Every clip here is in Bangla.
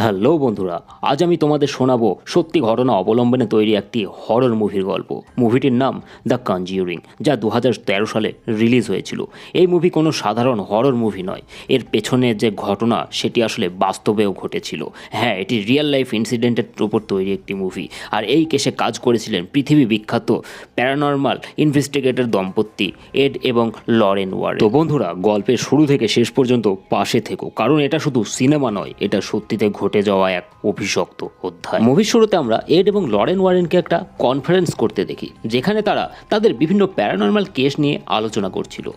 হ্যালো বন্ধুরা, আজ আমি তোমাদের শোনাবো সত্যি ঘটনা অবলম্বনে তৈরি একটি হরর মুভির গল্প। মুভিটির নাম দ্য কনজিউরিং যা দু হাজার তেরো সালে রিলিজ হয়েছিল। এই মুভি কোনো সাধারণ হরর মুভি নয়। এর পেছনে যে ঘটনা, সেটি আসলে বাস্তবেও ঘটেছিল। হ্যাঁ এটি রিয়েল লাইফ ইনসিডেন্টের উপর তৈরি একটি মুভি আর এই কেসে কাজ করেছিলেন পৃথিবী বিখ্যাত প্যারানর্মাল ইনভেস্টিগেটর দম্পতি এড এবং লরেন ওয়ার তো বন্ধুরা, গল্পের শুরু থেকে শেষ পর্যন্ত পাশে থেকো, কারণ এটা শুধু সিনেমা নয়, এটা সত্যিতে ঘটে যাওয়া এক অভিশপ্ত অধ্যায়। মুভির শুরুতে আমরা এড এবং লরেন ওয়ারেনকে একটা কনফারেন্স করতে দেখি, যেখানে তারা তাদের বিভিন্ন প্যারানর্মাল কেস নিয়ে আলোচনা করছিল।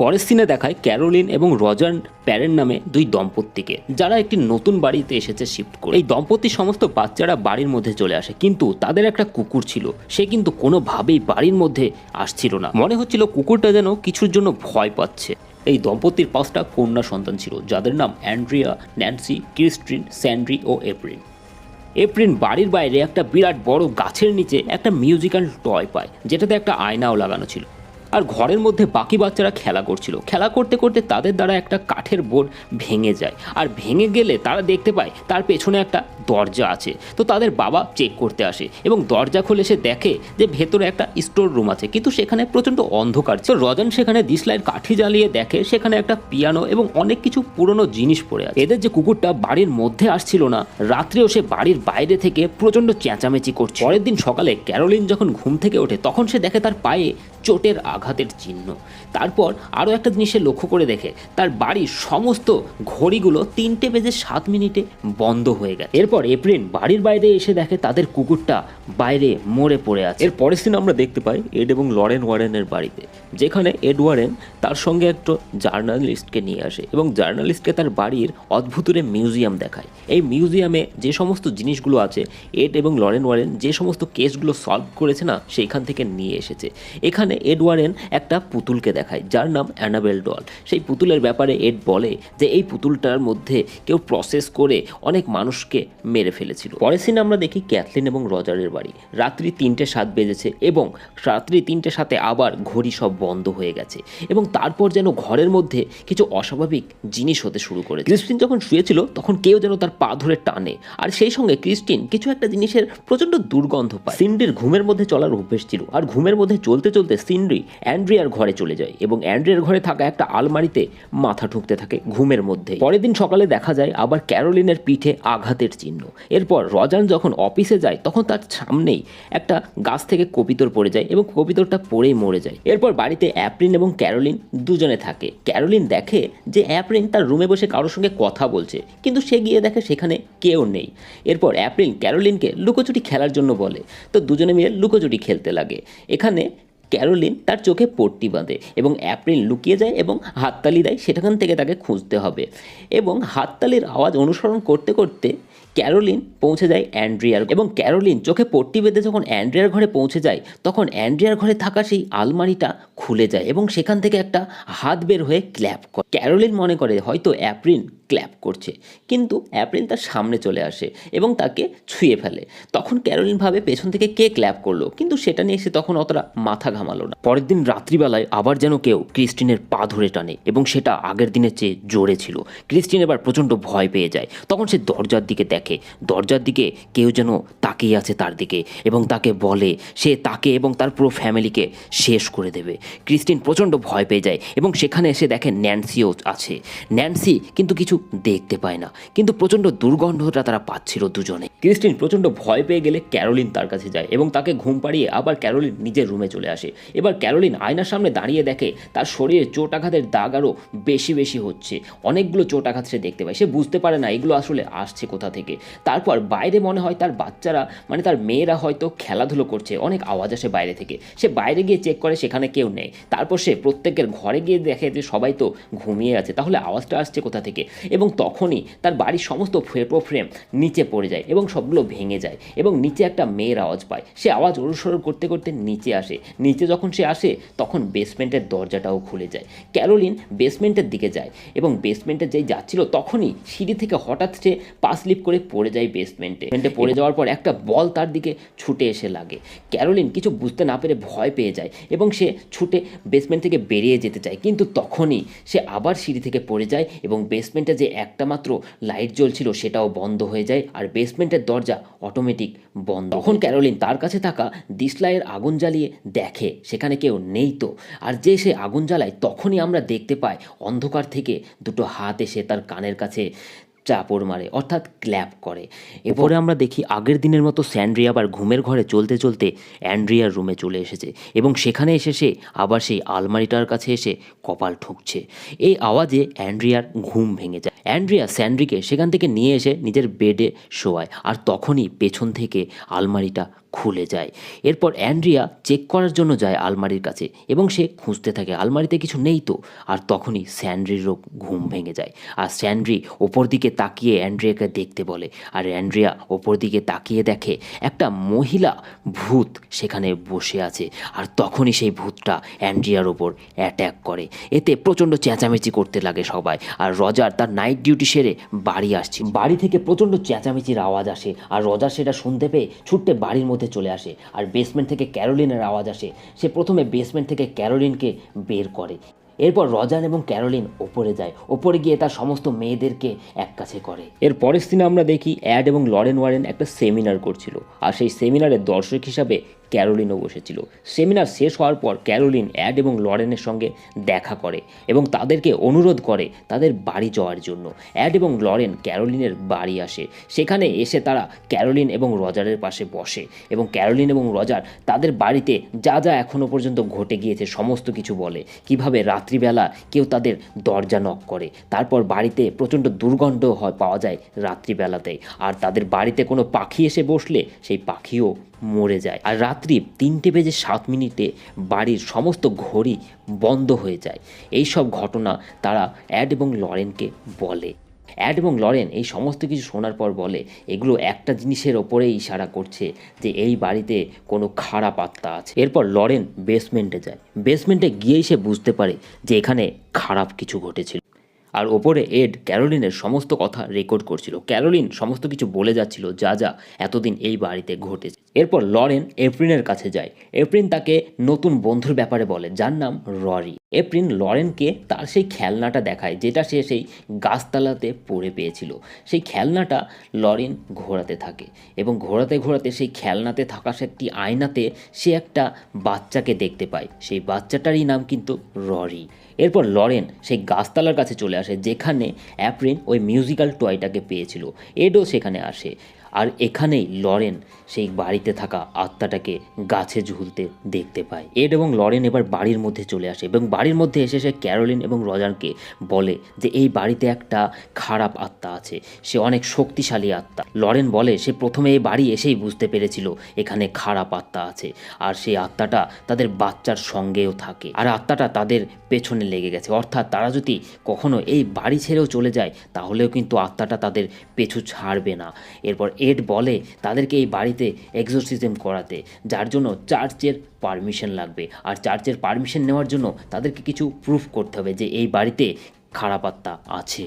পরের সিনে দেখায় ক্যারোলিন এবং রজার প্যারেন নামে দুই দম্পতিকে, যারা একটি নতুন বাড়িতে এসেছে শিফট করে। এই দম্পতির সমস্ত বাচ্চারা বাড়ির মধ্যে চলে আসে, কিন্তু তাদের একটা কুকুর ছিল। সে কিন্তু কোনোভাবেই বাড়ির মধ্যে আসছিল না। মনে হচ্ছিল কুকুরটা যেন কিছুর জন্য ভয় পাচ্ছে। এই দম্পতির পাঁচটা কন্যা সন্তান ছিল, যাদের নাম অ্যান্ড্রিয়া, ন্যান্সি ক্রিস্ট্রিন স্যান্ড্রি ও এপ্রিন। এপ্রিন বাড়ির বাইরে একটা বিরাট বড় গাছের নিচে একটা মিউজিক্যাল টয় পায়, যেটাতে একটা আয়নাও লাগানো ছিল। আর ঘরের মধ্যে বাকি বাচ্চারা খেলা করছিল। খেলা করতে করতে তাদের দ্বারা একটা কাঠের বোর্ড ভেঙে যায়। আর ভেঙে গেলে তারা দেখতে পায়, তার পেছনে একটা দরজা আছে। তো তাদের বাবা চেক করতে আসে এবং দরজা খুলে সে দেখে যে ভেতরে একটা স্টোর রুম আছে। কিন্তু সেখানে প্রচণ্ড অন্ধকার ছিল। রজন সেখানে দিসলাইট কাঠি জ্বালিয়ে দেখে সেখানে একটা পিয়ানো এবং অনেক কিছু পুরনো জিনিস পড়ে আছে। এদের যে কুকুরটা বাড়ির মধ্যে আসছিল না, রাত্রেও সে বাড়ির বাইরে থেকে প্রচণ্ড চেঁচামেচি করছে। পরের দিন সকালে ক্যারোলিন যখন ঘুম থেকে ওঠে, তখন সে দেখে তার পায়ে চোটের আঘাতের চিহ্ন। তারপর আরও একটা জিনিসে লক্ষ্য করে দেখে, তার বাড়ির সমস্ত ঘড়িগুলো তিনটে বেজে সাত মিনিটে বন্ধ হয়ে গেছে। এরপর এপ্রিল বাড়ির বাইরে এসে দেখে তাদের কুকুরটা বাইরে মরে পড়ে আছে। এর পরের দিন আমরা দেখতে পাই এড এবং লরেন ওয়ারেনের বাড়িতে। যেখানে এড ওয়ারেন তার সঙ্গে একটা জার্নালিস্টকে নিয়ে আসে এবং জার্নালিস্টকে তার বাড়ির অদ্ভুতুরে মিউজিয়াম দেখায়। এই মিউজিয়ামে যে সমস্ত জিনিসগুলো আছে, এড এবং লরেন ওয়ারেন যে সমস্ত কেসগুলো সলভ করেছে না, সেইখান থেকে নিয়ে এসেছে। এখানে এড ওয়ারেন একটা পুতুলকে দেখায়, যার নাম অ্যানাবেল ডল। সেই পুতুলের ব্যাপারে এড বলে যে, এই পুতুলটার মধ্যে কেউ প্রসেস করে অনেক মানুষকে মেরে ফেলেছিল। পরের সিনে আমরা দেখি ক্যাথলিন এবং রজারের বাড়ি। রাত্রি তিনটে সাত বেজেছে এবং রাত্রি তিনটে সাথে আবার ঘড়ি সব বন্ধ হয়ে গেছে এবং তারপর যেন ঘরের মধ্যে কিছু অস্বাভাবিক জিনিস হতে শুরু করে ক্রিস্টিন যখন শুয়েছিল, তখন কেউ যেন তার পা ধরে টানে। আর সেই সঙ্গে ক্রিস্টিন কিছু একটা জিনিসের প্রচণ্ড দুর্গন্ধ পায়। সিন্ডির ঘুমের মধ্যে চলার অভ্যেস ছিল। আর ঘুমের মধ্যে চলতে চলতে সিন্ডি অ্যান্ড্রিয়ার ঘরে চলে যায় এবং অ্যান্ড্রিয়ার ঘরে থাকা একটা আলমারিতে মাথা ঠুকতে থাকে ঘুমের মধ্যে পরের দিন সকালে দেখা যায় আবার ক্যারোলিনের পিঠে আঘাতের চিহ্ন। এরপর রজান যখন অফিসে যায়, তখন তার সামনেই একটা গাছ থেকে কপিতর পড়ে যায় এবং কপিতরটা পড়েই মরে যায়। এরপর বাড়িতে অ্যাপ্রিন এবং ক্যারোলিন দুজনে থাকে। ক্যারোলিন দেখে যে অ্যাপ্রিন তার রুমে বসে কারোর সঙ্গে কথা বলছে, কিন্তু সে গিয়ে দেখে সেখানে কেউ নেই। এরপর অ্যাপ্রিল ক্যারোলিনকে লুকোচুরি খেলার জন্য বলে। তো দুজনে মিলে লুকোচুরি খেলতে লাগে। এখানে ক্যারোলিন তার চোখে পট্টি বাঁধে এবং অ্যাপ্রিল লুকিয়ে যায় এবং হাততালি দেয়, সেখান থেকে তাকে খুঁজতে হবে। এবং হাততালির আওয়াজ অনুসরণ করতে করতে ক্যারোলিন পৌঁছে যায় অ্যান্ড্রিয়ার এবং ক্যারোলিন চোখে পট্টি বেঁধে যখন অ্যান্ড্রিয়ার ঘরে পৌঁছে যায়, তখন অ্যান্ড্রিয়ার ঘরে থাকা সেই আলমারিটা খুলে যায় এবং সেখান থেকে একটা হাত বের হয়ে ক্ল্যাপ করে। ক্যারোলিন মনে করে হয়তো অ্যাপ্রিন ক্ল্যাপ করছে, কিন্তু অ্যাপ্রিল তার সামনে চলে আসে এবং তাকে ছুঁয়ে ফেলে। তখন ক্যারোলিন ভাবে পেছন থেকে কে ক্ল্যাপ করল, কিন্তু সেটা নিয়ে সে তখন অতটা মাথা ঘামালো না। পরের দিন রাত্রিবেলায় আবার যেন কেউ ক্রিস্টিনের পা ধরে টানে এবং সেটা আগের দিনের চেয়ে জোরে ছিল। ক্রিস্টিন এবার প্রচণ্ড ভয় পেয়ে যায়। তখন সে দরজার দিকে দেখে দরজার দিকে কেউ যেন তাকিয়ে আছে তার দিকে এবং তাকে বলে, সে তাকে এবং তার পুরো ফ্যামিলিকে শেষ করে দেবে। ক্রিস্টিন প্রচণ্ড ভয় পেয়ে যায় এবং সেখানে এসে দেখে ন্যান্সিও আছে। ন্যান্সি কিন্তু কিছু দেখতে পায় না, কিন্তু প্রচণ্ড দুর্গন্ধটা তারা পাচ্ছিল দুজনে। ক্রিস্টিন প্রচণ্ড ভয় পেয়ে গেলে ক্যারোলিন তার কাছে যায় এবং তাকে ঘুম পাড়িয়ে আবার ক্যারোলিন নিজের রুমে চলে আসে। এবার ক্যারোলিন আয়নার সামনে দাঁড়িয়ে দেখে তার শরীরে চোট আঘাতের দাগ আরও বেশি বেশি হচ্ছে। অনেকগুলো চোট আঘাত সে দেখতে পায়। সে বুঝতে পারে না এগুলো আসলে আসছে কোথা থেকে। তারপর বাইরে মনে হয় তার বাচ্চারা মানে তার মেয়েরা হয়তো খেলাধুলো করছে, অনেক আওয়াজ আসে বাইরে থেকে। সে বাইরে গিয়ে চেক করে সেখানে কেউ নেই। তারপর সে প্রত্যেকের ঘরে গিয়ে দেখে যে সবাই তো ঘুমিয়ে আছে। তাহলে আওয়াজটা আসছে কোথা থেকে? এবং তখনই তার বাড়ির সমস্ত ফেটো ফ্রেম নিচে পড়ে যায় এবং সবগুলো ভেঙে যায় এবং নিচে একটা মেয়ের আওয়াজ পায়। সে আওয়াজ অনুসরণ করতে করতে নিচে আসে। নিচে যখন সে আসে, তখন বেসমেন্টের দরজাটাও খুলে যায়। ক্যারোলিন বেসমেন্টের দিকে যায় এবং বেসমেন্টে যেই যাচ্ছিল, তখনই সিঁড়ি থেকে হঠাৎ সে পা স্লিপ করে পড়ে যায় বেসমেন্টে বেসমেন্টে পড়ে যাওয়ার পর একটা বল তার দিকে ছুটে এসে লাগে। ক্যারোলিন কিছু বুঝতে না পেরে ভয় পেয়ে যায় এবং সে ছুটে বেসমেন্ট থেকে বেরিয়ে যেতে চায়। কিন্তু তখনই সে আবার সিঁড়ি থেকে পড়ে যায় এবং বেসমেন্টে যে একটা মাত্র লাইট জ্বলছিল সেটাও বন্ধ হয়ে যায় আর বেসমেন্টের দরজা অটোমেটিক বন্ধ। তখন ক্যারোলিন তার কাছে থাকা দিসলাইয়ের আগুন জ্বালিয়ে দেখে সেখানে কেউ নেই তো। আর যে সে আগুন জ্বালায় তখনই আমরা দেখতে পাই অন্ধকার থেকে দুটো হাত এসে তার কানের কাছে চাপড় মারে অর্থাৎ ক্ল্যাপ করে। এরপরে আমরা দেখি আগের দিনের মতো স্যান্ড্রি আবার ঘুমের ঘরে চলতে চলতে অ্যান্ড্রিয়ার রুমে চলে এসেছে এবং সেখানে এসে সে আবার সেই আলমারিটার কাছে এসে কপাল ঠুকছে। এই আওয়াজে অ্যান্ড্রিয়ার ঘুম ভেঙে যায়। অ্যান্ড্রিয়া স্যান্ড্রিকে সেখান থেকে নিয়ে এসে নিজের বেডে শোয়ায় আর তখনই পেছন থেকে আলমারিটা খুলে যায়। এরপর অ্যান্ড্রিয়া চেক করার জন্য যায় আলমারির কাছে এবং সে খুঁজতে থাকে, আলমারিতে কিছু নেই তো? আর তখনই স্যান্ড্রিরও ঘুম ভেঙে যায়। আর স্যান্ড্রি ওপর দিকে তাকিয়ে অ্যান্ড্রিয়াকে দেখতে বলে। আর অ্যান্ড্রিয়া ওপর দিকে তাকিয়ে দেখে একটা মহিলা ভূত সেখানে বসে আছে। আর তখনই সেই ভূতটা অ্যান্ড্রিয়ার ওপর অ্যাট্যাক করে। এতে প্রচণ্ড চেঁচামেচি করতে লাগে সবাই। আর রজার তার নাইট ডিউটি সেরে বাড়ি আসছি। বাড়ি থেকে প্রচণ্ড চেঁচামেচির আওয়াজ আসে আর রজার সেটা শুনতে পেয়ে ছুটতে বাড়ির মধ্যে চলে আসে। আর বেসমেন্ট থেকে ক্যারোলিনের আওয়াজ আসে। সে প্রথমে বেসমেন্ট থেকে ক্যারোলিনকে বের করে। এরপর রজান এবং ক্যারোলিন ওপরে যায়। ওপরে গিয়ে তার সমস্ত মেয়েদেরকে এক কাছে করে। এর পরের দিনে আমরা দেখি অ্যাড এবং লরেন ওয়ারেন একটা সেমিনার করছিল। আর সেই সেমিনারের দর্শক হিসাবে ক্যারোলিনও বসেছিল। সেমিনার শেষ হওয়ার পর ক্যারোলিন, অ্যাড এবং লরেনের সঙ্গে দেখা করে এবং তাদেরকে অনুরোধ করে তাদের বাড়ি যাওয়ার জন্য। অ্যাড এবং লরেন ক্যারোলিনের বাড়ি আসে। সেখানে এসে তারা ক্যারোলিন এবং রজারের পাশে বসে এবং ক্যারোলিন এবং রজার তাদের বাড়িতে যা যা এখনও পর্যন্ত ঘটে গিয়েছে সমস্ত কিছু বলে। কীভাবে রাত্রিবেলা কেউ তাদের দরজা নক করে। তারপর বাড়িতে প্রচণ্ড দুর্গন্ধ হয় পাওয়া যায় রাত্রিবেলাতে আর তাদের বাড়িতে কোনো পাখি এসে বসলে সেই পাখিও মরে যায়। আর রাত্রি তিনটে বেজে সাত মিনিটে বাড়ির সমস্ত ঘড়ি বন্ধ হয়ে যায়। এই সব ঘটনা তারা অ্যাড এবং লরেনকে বলে। অ্যাড এবং লরেন এই সমস্ত কিছু শোনার পর বলে, এগুলো একটা জিনিসের ওপরে ইশারা করছে যে এই বাড়িতে কোনো খারাপ আত্মা আছে। এরপর লরেন বেসমেন্টে যায়। বেসমেন্টে গিয়েই সে বুঝতে পারে যে এখানে খারাপ কিছু ঘটেছিল। আর ওপরে এড ক্যারোলিনের সমস্ত কথা রেকর্ড করছিল। ক্যারোলিন সমস্ত কিছু বলে যাচ্ছিল যা যা এতদিন এই বাড়িতে ঘটেছে। এরপর লরেন এপ্রিনের কাছে যায়। এপ্রিন তাকে নতুন বন্ধুর ব্যাপারে বলে, যার নাম ররি। এপ্রিন লরেনকে তার সেই খেলনাটা দেখায়, যেটা সে সেই গাছতলাতে পড়ে পেয়েছিল। সেই খেলনাটা লরেন ঘোরাতে থাকে এবং ঘোরাতে ঘোরাতে সেই খেলনাতে থাকা সে একটি আয়নাতে সে একটা বাচ্চাকে দেখতে পায়। সেই বাচ্চাটারই নাম কিন্তু ররি। এরপর লরেন সেই গাছতলার কাছে চলে আসে, যেখানে অ্যাপ্রিন ওই মিউজিক্যাল টয়টাকে পেয়েছিল। এডও সেখানে আসে। আর এখানেই লরেন সেই বাড়িতে থাকা আত্মাটাকে গাছে ঝুলতে দেখতে পায়। এড এবং লরেন এবার বাড়ির মধ্যে চলে আসে এবং বাড়ির মধ্যে এসে সে ক্যারোলিন এবং রজারকে বলে যে এই বাড়িতে একটা খারাপ আত্মা আছে, সে অনেক শক্তিশালী আত্মা। লরেন বলে, সে প্রথমে এই বাড়ি এসেই বুঝতে পেরেছিল এখানে খারাপ আত্মা আছে আর সেই আত্মাটা তাদের বাচ্চার সঙ্গেও থাকে আর আত্মাটা তাদের পেছনে লেগে গেছে। অর্থাৎ তারা যদি কখনো এই বাড়ি ছেড়েও চলে যায়, তাহলেও কিন্তু আত্মাটা তাদের পেছু ছাড়বে না। এরপর এড বলে তাদেরকে এই বাড়িতে এক্সোসিজম করাতে, যার জন্য চার্চের পারমিশন লাগবে। আর চার্চের পারমিশন নেওয়ার জন্য তাদেরকে কিছু প্রুফ করতে হবে যে এই বাড়িতে খারাপ আছে।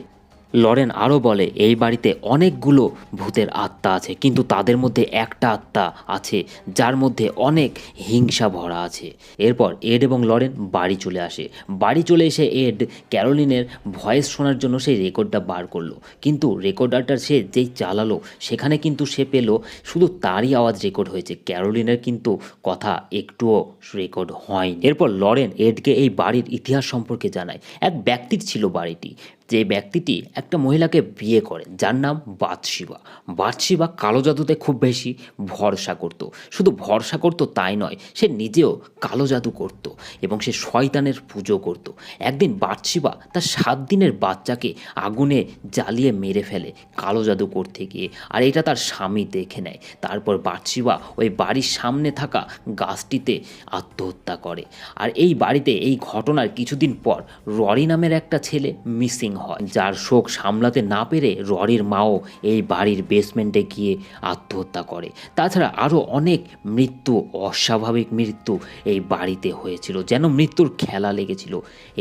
লরেন আরও বলে, এই বাড়িতে অনেকগুলো ভূতের আত্মা আছে, কিন্তু তাদের মধ্যে একটা আত্মা আছে যার মধ্যে অনেক হিংসা ভরা আছে। এরপর এড এবং লরেন বাড়ি চলে আসে। বাড়ি চলে এসে এড ক্যারোলিনের ভয়েস শোনার জন্য সেই রেকর্ডটা বার করল। কিন্তু রেকর্ডারটা সে যেই চালালো, সেখানে কিন্তু সে পেল শুধু তারই আওয়াজ রেকর্ড হয়েছে। ক্যারোলিনের কিন্তু কথা একটুও রেকর্ড হয়নি। এরপর লরেন এডকে এই বাড়ির ইতিহাস সম্পর্কে জানায়। এক ব্যক্তির ছিল বাড়িটি। যে ব্যক্তিটি একটা মহিলাকে বিয়ে করে, যার নাম বাদশিবা। বাদশিবা কালো জাদুতে খুব বেশি ভরসা করত। শুধু ভরসা করত তাই নয়, সে নিজেও কালো জাদু করত এবং সে শয়তানের পুজো করত। একদিন বাদশিবা তার সাত দিনের বাচ্চাকে আগুনে জ্বালিয়ে মেরে ফেলে কালো জাদু করতে গিয়ে, আর এটা তার স্বামী দেখে নেয়। তারপর বাদশিবা ওই বাড়ির সামনে থাকা গাছটিতে আত্মহত্যা করে। আর এই বাড়িতে এই ঘটনার কিছুদিন পর ররি নামের একটা ছেলে মিসিং কিলিং হয়, যার শোক সামলাতে না পেরে ররির মাও এই বাড়ির বেসমেন্টে গিয়ে আত্মহত্যা করে। তাছাড়া আরও অনেক মৃত্যু, অস্বাভাবিক মৃত্যু এই বাড়িতে হয়েছিল, যেন মৃত্যুর খেলা লেগেছিল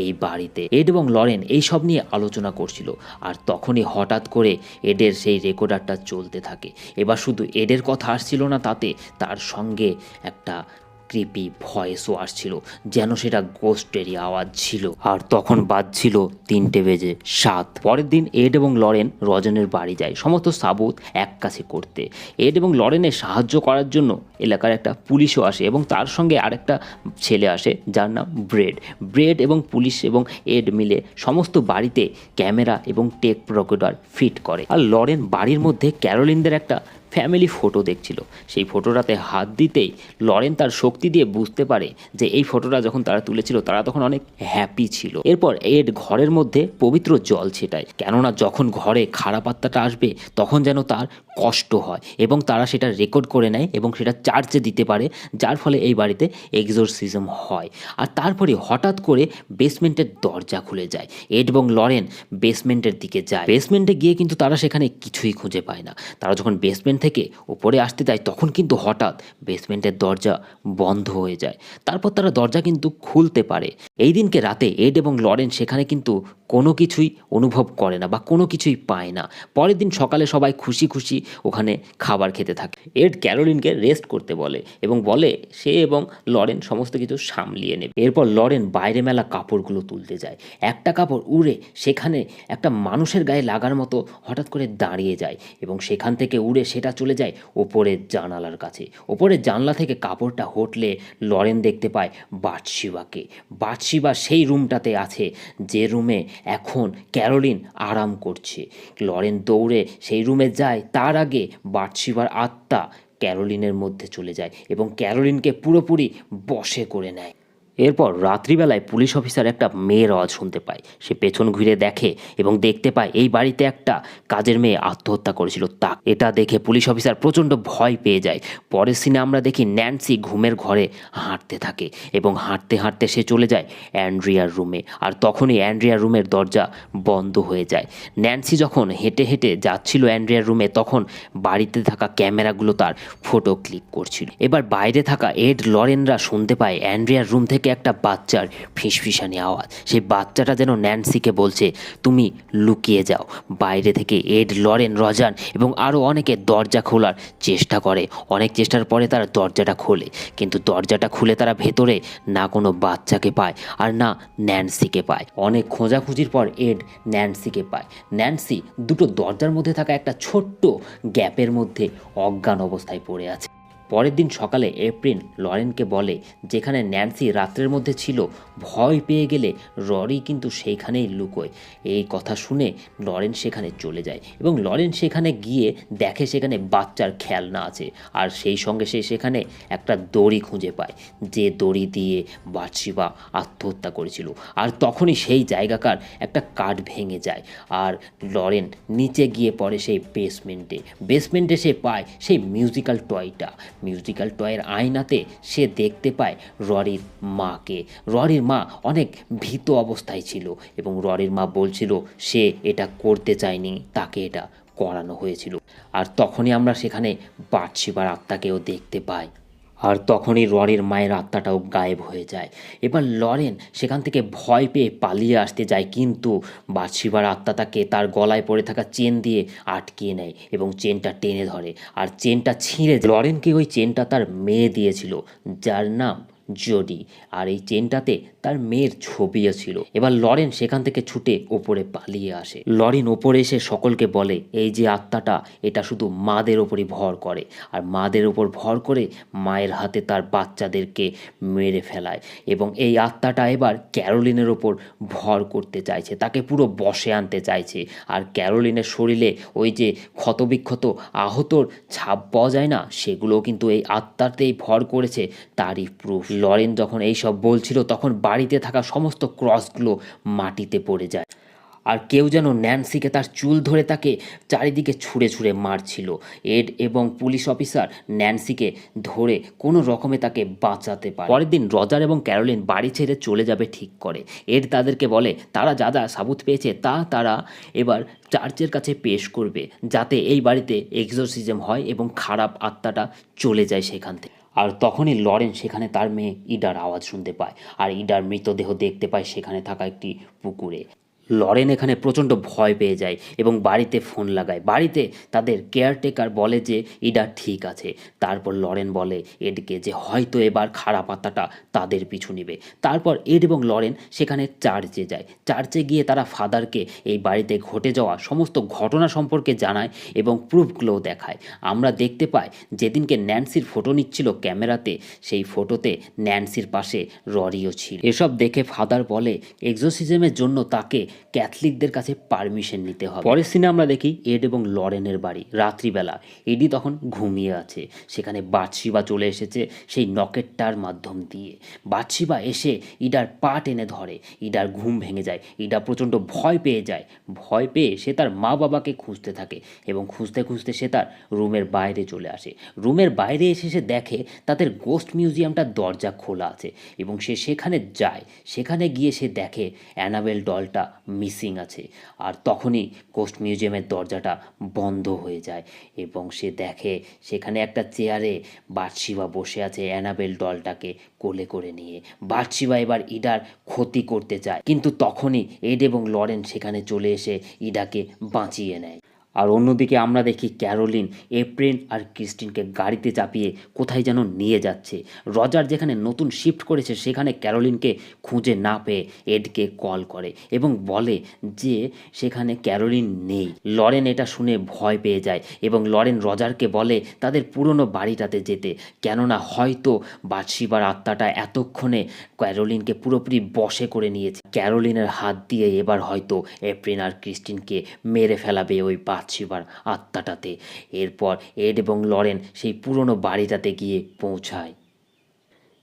এই বাড়িতে। এড এবং লরেন এই সব নিয়ে আলোচনা করছিল, আর তখনই হঠাৎ করে এডের সেই রেকর্ডারটা চলতে থাকে। এবার শুধু এডের কথা আসছিল না তাতে, তার সঙ্গে একটা ক্রিপি ভয়েসও আসছিল, যেন সেটা গোস্টেরই আওয়াজ ছিল। আর তখন বাজছিল তিনটে বেজে সাত। পরের দিন এড এবং লরেন রজনের বাড়ি যায়। সমস্ত সাবুত এক কাছে করতে। এড এবং লরেনের সাহায্য করার জন্য এলাকার একটা পুলিশও আসে এবং তার সঙ্গে আরেকটা ছেলে আসে, যার নাম ব্রেড। ব্রেড এবং পুলিশ এবং এড মিলে সমস্ত বাড়িতে ক্যামেরা এবং টেক প্রকোডার ফিট করে। আর লরেন বাড়ির মধ্যে ক্যারোলিনদের একটা ফ্যামিলি ফটো দেখছিল। সেই ফটোটাতে হাত দিতেই লরেন তার শক্তি দিয়ে বুঝতে পারে যে এই ফটোটা যখন তারা তুলেছিল, তারা তখন অনেক হ্যাপি ছিল। এরপর এড ঘরের মধ্যে পবিত্র জল ছেটায়। কেননা যখন ঘরে খারাপ আত্মাটা আসবে, তখন যেন তার কষ্ট হয় এবং তারা সেটা রেকর্ড করে নেয় এবং সেটা চার্চে দিতে পারে, যার ফলে এই বাড়িতে এক্সোরসিজম হয়। আর তারপরে হঠাৎ করে বেসমেন্টের দরজা খুলে যায়। এড এবং লরেন বেসমেন্টের দিকে যায়। বেসমেন্টে গিয়ে কিন্তু তারা সেখানে কিছুই খুঁজে পায় না। তারা যখন বেসমেন্ট থেকে উপরে আসতে যায়, তখন কিন্তু হঠাৎ বেসমেন্টের দরজা বন্ধ হয়ে যায়। তারপর তারা দরজা কিন্তু খুলতে পারে। এই দিনকে রাতে এড এবং লরেন সেখানে কিন্তু কোনো কিছুই অনুভব করে না বা কোনো কিছুই পায় না। পরের দিন সকালে সবাই খুশি খুশি ওখানে খাবার খেতে থাকে। এড ক্যারোলিনকে রেস্ট করতে বলে এবং বলে সে এবং লরেন সমস্ত কিছু সামলিয়ে নেবে। এরপর লরেন বাইরে মেলা কাপড়গুলো তুলতে যায়। একটা কাপড় উড়ে সেখানে একটা মানুষের গায়ে লাগার মতো হঠাৎ করে দাঁড়িয়ে যায় এবং সেখান থেকে উড়ে সেটা চলে যায় ওপরের জানালার কাছে। ওপরের জানলা থেকে কাপড়টা হটলে লরেন দেখতে পায় বাটশিবাকে। বাটশিবা সেই রুমটাতে আছে যে রুমে এখন ক্যারোলিন আরাম করছে। লরেন দৌড়ে সেই রুমে যায়, তার আগে বাটশিবার আত্মা ক্যারোলিনের মধ্যে চলে যায় এবং ক্যারোলিনকে পুরোপুরি বশে করে নেয়। এরপর রাত্রিবেলায় পুলিশ অফিসার একটা মেয়ের আওয়াজ শুনতে পায়। সে পেছন ঘুরে দেখে এবং দেখতে পায় এই বাড়িতে একটা কাজের মেয়ে আত্মহত্যা করেছিল তা এটা দেখে পুলিশ অফিসার প্রচণ্ড ভয় পেয়ে যায়। পরের সিনে আমরা দেখি ন্যান্সি ঘুমের ঘরে হাঁটতে থাকে এবং হাঁটতে হাঁটতে সে চলে যায় অ্যান্ড্রিয়ার রুমে আর তখনই অ্যান্ড্রিয়ার রুমের দরজা বন্ধ হয়ে যায়। ন্যান্সি যখন হেঁটে হেঁটে যাচ্ছিল অ্যান্ড্রিয়ার রুমে তখন বাড়িতে থাকা ক্যামেরাগুলো তার ফটো ক্লিক করছিল। এবার বাইরে থাকা এড লরেনরা শুনতে পায় অ্যান্ড্রিয়ার রুম থেকে একটা বাচ্চার ফিসফিসানি আওয়াজ। সেই বাচ্চাটা যেন ন্যান্সিকে বলছে, তুমি লুকিয়ে যাও। বাইরে থেকে এড লরেন, রজান এবং আরও অনেকে দরজা খোলার চেষ্টা করে। অনেক চেষ্টার পরে তারা দরজাটা খোলে। কিন্তু দরজাটা খুলে তারা ভেতরে না কোনো বাচ্চাকে পায় আর না ন্যান্সিকে পায়। অনেক খোঁজাখুঁজির পর এড ন্যান্সিকে পায়। ন্যান্সি দুটো দরজার মধ্যে থাকা একটা ছোট্ট গ্যাপের মধ্যে অজ্ঞান অবস্থায় পড়ে আছে। পরের দিন সকালে এপ্রিল লরেনকে বলে, যেখানে ন্যান্সি রাত্রের মধ্যে ছিল, ভয় পেয়ে গেলে ররি কিন্তু সেইখানেই লুকোয়। এই কথা শুনে লরেন সেখানে চলে যায় এবং লরেন সেখানে গিয়ে দেখে সেখানে বাচ্চার খেলনা আছে আর সেই সঙ্গে সে সেখানে একটা দড়ি খুঁজে পায়, যে দড়ি দিয়ে বাদশিবা আত্মহত্যা করেছিল। আর তখনই সেই জায়গাকার একটা কাঠ ভেঙে যায় আর লরেন নিচে গিয়ে পড়ে সেই বেসমেন্টে বেসমেন্টে সে পায় সেই মিউজিক্যাল টয়টা মিউজিক্যাল টয়ের আয়নাতে সে দেখতে পায় ররির মাকে। ররির মা অনেক ভীত অবস্থায় ছিল এবং ররির মা বলছিল, সে এটা করতে চায়নি, তাকে এটা করানো হয়েছিল। আর তখনই আমরা সেখানে বাদশিবার আত্মাকেও দেখতে পাই। আর তখনই ররের মায়ের আত্মাটাও গায়েব হয়ে যায়। এবার লরেন সেখান থেকে ভয় পেয়ে পালিয়ে আসতে যায়, কিন্তু বাদশিবার আত্মা তাকে তার গলায় পড়ে থাকা চেন দিয়ে আটকিয়ে নেয় এবং চেনটা টেনে ধরে আর চেনটা ছিঁড়ে লরেনকে ওই চেনটা তার মেয়ে দিয়েছিল, যার নাম জডি। আর এই চেনটাতে তার মেয়ের ছবিও ছিল এবার লরেন সেখান থেকে ছুটে ওপরে পালিয়ে আসে। লরেন ওপরে এসে সকলকে বলে, এই যে আত্মাটা, এটা শুধু মাদের ওপরই ভর করে। আর মাদের ওপর ভর করে মায়ের হাতে তার বাচ্চাদেরকে মেরে ফেলায়। এবং এই আত্মাটা এবার ক্যারোলিনের ওপর ভর করতে চাইছে। তাকে পুরো বসে আনতে চাইছে। আর ক্যারোলিনের শরীরে ওই যে ক্ষতবিক্ষত আহতর ছাপ পাওয়া যায় না সেগুলো কিন্তু এই আত্মাতেই ভর করেছে, তারই প্রুফ। লরেন যখন এই সব বলছিল, তখন বাড়িতে থাকা সমস্ত ক্রসগুলো মাটিতে পড়ে যায়। আর কেউ যেন ন্যান্সিকে তার চুল ধরে তাকে চারিদিকে ছুঁড়ে ছুঁড়ে মারছিল। এড এবং পুলিশ অফিসার ন্যান্সিকে ধরে কোনো রকমে তাকে বাঁচাতে পারে। পরের দিন রজার এবং ক্যারোলিন বাড়ি ছেড়ে চলে যাবে ঠিক করে। এড তাদেরকে বলে, তারা যা যা সাবুত পেয়েছে তা তারা এবার চার্চের কাছে পেশ করবে, যাতে এই বাড়িতে এক্সোরসিজম হয় এবং খারাপ আত্মাটা চলে যায় সেখান থেকে। আর তখনই লরেন সেখানে তার মেয়ে ইডার আওয়াজ শুনতে পায়। আর ইডার মৃতদেহ দেখতে পায় সেখানে থাকা একটি পুকুরে। লরেন এখানে প্রচণ্ড ভয় পেয়ে যায় এবং বাড়িতে ফোন লাগায়। বাড়িতে তাদের কেয়ারটেকার বলে যে ইডা ঠিক আছে। তারপর লরেন বলে এডকে যে হয়তো এবার খারাপ আত্মাটা তাদের পিছু নিবে। তারপর এড এবং লরেন সেখানে চার্চে যায়। চার্চে গিয়ে তারা ফাদারকে এই বাড়িতে ঘটে যাওয়া সমস্ত ঘটনা সম্পর্কে জানায় এবং প্রুফগুলোও দেখায়। আমরা দেখতে পাই যেদিনকে ন্যান্সির ফটো নিচ্ছিল ক্যামেরাতে, সেই ফটোতে ন্যান্সির পাশে ররিও ছিল। এসব দেখে ফাদার বলে, এক্সোসিজমের জন্য তাকে ক্যাথলিকদের কাছে পারমিশন নিতে হবে। পরের সিনে আমরা দেখি এড এবং লরেনের বাড়ি। রাত্রিবেলা এডি তখন ঘুমিয়ে আছে। সেখানে বাদশিবা চলে এসেছে সেই নকেটটার মাধ্যম দিয়ে। বাদশিবা এসে ইডার পা টেনে ধরে। ইডার ঘুম ভেঙে যায়। ইডা প্রচণ্ড ভয় পেয়ে যায়। ভয় পেয়ে সে তার মা বাবাকে খুঁজতে থাকে এবং খুঁজতে খুঁজতে সে তার রুমের বাইরে চলে আসে। রুমের বাইরে এসে সে দেখে তাদের গোস্ট মিউজিয়ামটার দরজা খোলা আছে এবং সে সেখানে যায়। সেখানে গিয়ে সে দেখে অ্যানাবেল ডলটা মিসিং আছে। আর তখনই কোস্ট মিউজিয়ামের দরজাটা বন্ধ হয়ে যায় এবং সে দেখে সেখানে একটা চেয়ারে বাদশিবা বসে আছে অ্যানাবেল ডলটাকে কোলে করে নিয়ে। বাদশিবা এবার ইডার ক্ষতি করতে চায়, কিন্তু তখনই এড এবং লরেন সেখানে চলে এসে ইডাকে বাঁচিয়ে নেয়। আর অন্যদিকে আমরা দেখি ক্যারোলিন এপ্রিল আর ক্রিস্টিনকে গাড়িতে চাপিয়ে কোথায় যেন নিয়ে যাচ্ছে। রজার যেখানে নতুন শিফট করেছে, সেখানে ক্যারোলিনকে খুঁজে না পেয়ে এডকে কল করে এবং বলে যে সেখানে ক্যারোলিন নেই। লরেন এটা শুনে ভয় পেয়ে যায় এবং লরেন রজারকে বলে, তাদের পুরনো বাড়িটাতে যেতে। কেননা হয়তো বাদশিবার আত্মাটা এতক্ষণে ক্যারোলিনকে পুরোপুরি বশে করে নিয়েছে। ক্যারোলিনের হাত দিয়ে এবার হয়তো এপ্রিন আর ক্রিস্টিনকে মেরে ফেলাবে ওই পাঁচশিবার আত্মাটাতে। এরপর এড এবং লরেন সেই পুরনো বাড়িটাতে গিয়ে পৌঁছায়।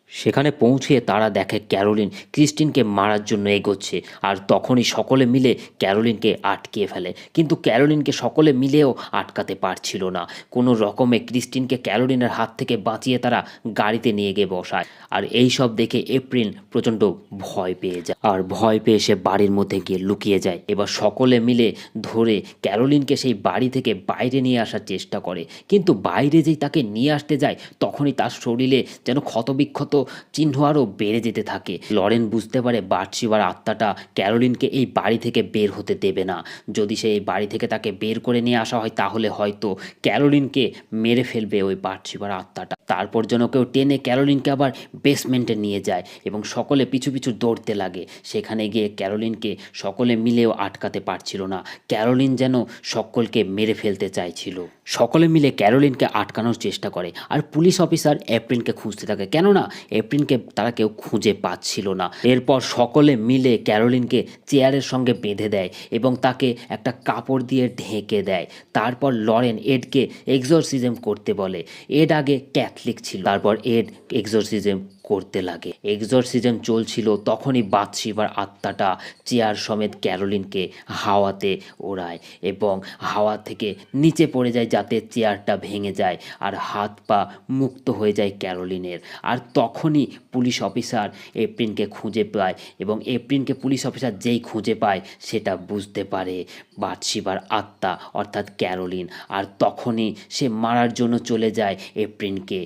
সেখানে পৌঁছিয়ে তারা দেখে ক্যারোলিন ক্রিস্টিনকে মারার জন্য এগোচ্ছে আর তখনই সকলে মিলে ক্যারোলিনকে আটকিয়ে ফেলে। কিন্তু ক্যারোলিনকে সকলে মিলেও আটকাতে পারছিল না। কোনো রকমে ক্রিস্টিনকে ক্যারোলিনের হাত থেকে বাঁচিয়ে তারা গাড়িতে নিয়ে গিয়ে বসায়। আর এই সব দেখে এপ্রিল প্রচণ্ড ভয় পেয়ে যায়। আর ভয় পেয়ে সে বাড়ির মধ্যে গিয়ে লুকিয়ে যায়। এবার সকলে মিলে ধরে ক্যারোলিনকে সেই বাড়ি থেকে বাইরে নিয়ে আসার চেষ্টা করে। কিন্তু বাইরে যেই তাকে নিয়ে আসতে যায়, তখনই তার শরীরে যেন ক্ষতবিক্ষত চিহ্ন আরও বেড়ে যেতে থাকে। লরেন বুঝতে পারে বার্চিবার আত্মাটা ক্যারোলিনকে এই বাড়ি থেকে বের হতে দেবে না। যদি সে এই বাড়ি থেকে তাকে বের করে নিয়ে আসা হয়, তাহলে হয়তো ক্যারোলিনকে মেরে ফেলবে ওই বার্চিবার আত্মাটা। তারপর যেন কেউ টেনে ক্যারোলিনকে আবার বেসমেন্টে নিয়ে যায় এবং সকলে পিছু পিছু দৌড়তে লাগে। সেখানে গিয়ে ক্যারোলিনকে সকলে মিলেও আটকাতে পারছিল না। ক্যারোলিন যেন সকলকে মেরে ফেলতে চাইছিল। সকলে মিলে ক্যারোলিনকে আটকানোর চেষ্টা করে। আর পুলিশ অফিসার এপ্রিলকে খুঁজতে থাকে। কেননা এপ্রিলকে তারা কেউ খুঁজে পাচ্ছিল না। এরপর সকলে মিলে ক্যারোলিনকে চেয়ারের সঙ্গে বেঁধে দেয় এবং তাকে একটা কাপড় দিয়ে ঢেকে দেয়। তারপর লরেন এডকে এক্সোরসিজম করতে বলে। এড আগে ক্যাথলিক ছিল। তারপর এড এক্সোরসিজম করতে লাগে। এক্সরসিজম চলছিল, তখনই বাদশিবার আত্মাটা চেয়ার সমেত ক্যারোলিনকে হাওয়াতে ওড়ায় এবং হাওয়া থেকে নিচে পড়ে যায় যাতে চেয়ারটা ভেঙে যায় আর হাত পা মুক্ত হয়ে যায় ক্যারোলিনের আর তখনই পুলিশ অফিসার এপ্রিনকে খুঁজে পায় এবং এপ্রিনকে পুলিশ অফিসার যেই খুঁজে পায় সেটা বুঝতে পারে বাদশিবার আত্মা, অর্থাৎ ক্যারোলিন আর তখনই সে মারার জন্য চলে যায় এপ্রিনকে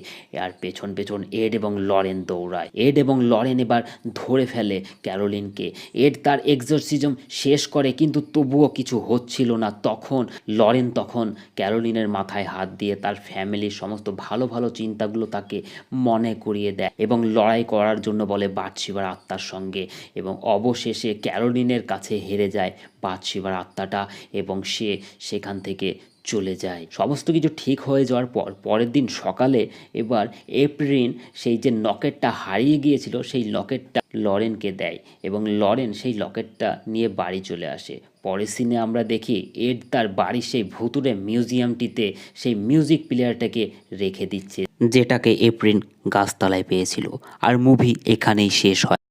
আর পেছন পেছন এড এবং লরেন দৌড়ায়। এড এবং লরেন এবার ধরে ফেলে ক্যারোলিনকে। এড তার এক্সরসিজম শেষ করে, কিন্তু তবুও কিছু হচ্ছিল না। তখন, লরেন তখন ক্যারোলিনের মাথায় হাত দিয়ে তার ফ্যামিলির সমস্ত ভালো ভালো চিন্তাগুলো তাকে মনে করিয়ে দেয় এবং লড়াই করার জন্য বলে বাদশিবার আত্মার সঙ্গে। এবং অবশেষে ক্যারোলিনের কাছে হেরে যায় বাদশিবার আত্মাটা এবং সে সেখান থেকে চলে যায়। সমস্ত কিছু ঠিক হয়ে যাওয়ার পর, পরের দিন সকালে এবার এপ্রিন সেই যে লকেটটা হারিয়ে গিয়েছিল, সেই লকেটটা লরেনকে দেয় এবং লরেন সেই লকেটটা নিয়ে বাড়ি চলে আসে। পরের সিনে আমরা দেখি, এড তার বাড়ির সেই ভুতুরে মিউজিয়ামটিতে সেই মিউজিক প্লেয়ারটাকে রেখে দিচ্ছে, যেটাকে এপ্রিন গাছতলায় পেয়েছিল। আর মুভি এখানেই শেষ হয়।